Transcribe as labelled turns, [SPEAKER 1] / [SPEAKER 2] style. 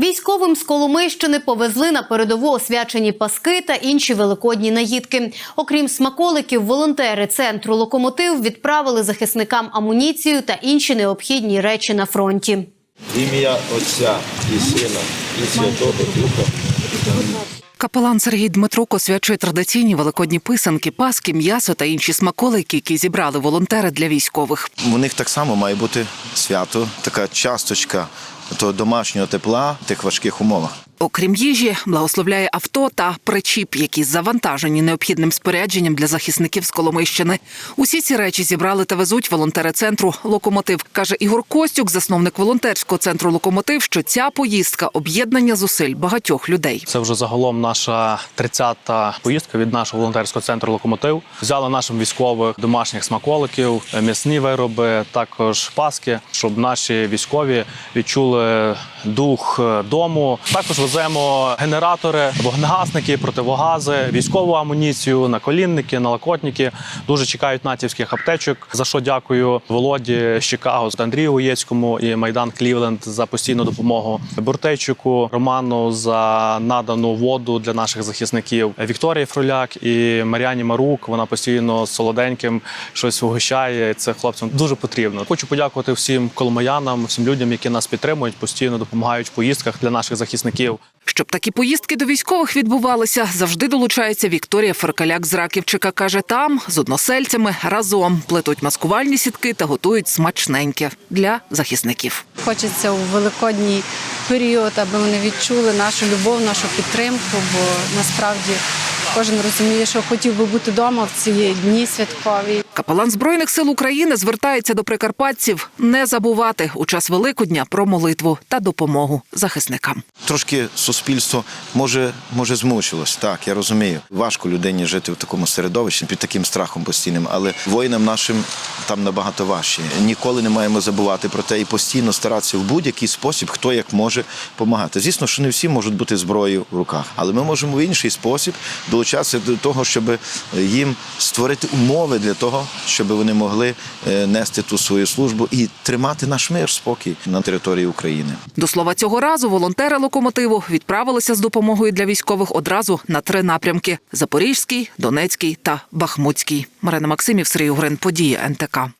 [SPEAKER 1] Військовим з Коломийщини повезли на передову освячені паски та інші великодні наїдки. Окрім смаколиків, волонтери центру локомотив відправили захисникам амуніцію та інші необхідні речі на фронті.
[SPEAKER 2] Ім'я Отця і Сина, і Святого Духа.
[SPEAKER 3] Капелан Сергій Дмитрук освячує традиційні великодні писанки, паски, м'ясо та інші смаколики, які зібрали волонтери для військових.
[SPEAKER 2] У них так само має бути свято, така часточка того домашнього тепла в тих важких умовах.
[SPEAKER 3] Окрім їжі, благословляє авто та причіп, які завантажені необхідним спорядженням для захисників з Коломийщини. Усі ці речі зібрали та везуть волонтери центру Локомотив. каже Ігор Костюк, засновник волонтерського центру Локомотив, що ця поїздка об'єднання зусиль багатьох людей.
[SPEAKER 4] Це вже загалом наша 30-та поїздка від нашого волонтерського центру Локомотив. Взяли нашим військових домашніх смаколиків, м'ясні вироби, також паски, щоб наші військові відчули дух дому. Також веземо генератори, вогнегасники, противогази, військову амуніцію, наколінники, налокотники. Дуже чекають натівських аптечок. За що дякую Володі з Чикаго, Андрію Уєцькому і Майдан Клівленд за постійну допомогу. Буртейчику, Роману за надану воду для наших захисників. Вікторії Фроляк і Мар'яні Марук. Вона постійно солоденьким щось вигощає. Це хлопцям дуже потрібно. Хочу подякувати всім коломиянам, всім людям, які нас підтримують, постійно допомагають в поїздках для наших захисників.
[SPEAKER 3] Щоб такі поїздки до військових відбувалися, завжди долучається Вікторія Феркаляк з Раківчика. Каже, там з односельцями разом плетуть маскувальні сітки та готують смачненьке для захисників.
[SPEAKER 5] Хочеться у великодній період, аби вони відчули нашу любов, нашу підтримку, бо насправді кожен розуміє, що хотів би бути вдома в ці дні святкові.
[SPEAKER 3] Капелан збройних сил України звертається до прикарпатців не забувати у час Великодня про молитву та допомогу захисникам.
[SPEAKER 2] Трошки суспільство може, може змучилось. Так, я розумію. Важко людині жити в такому середовищі під таким страхом постійним, але воїнам нашим там набагато важче. Ніколи не маємо забувати про те і постійно старатися в будь-який спосіб, хто як може допомагати. Звісно, що не всі можуть бути зброєю в руках, але ми можемо в інший спосіб долучатися до того, щоб їм створити умови для того, щоб вони могли е, нести ту свою службу і тримати наш мир, спокій на території України.
[SPEAKER 3] До слова, цього разу волонтери локомотиву відправилися з допомогою для військових одразу на три напрямки: Запорізький, Донецький та Бахмутський. Марина Максимів, Сергій Угрин, події НТК.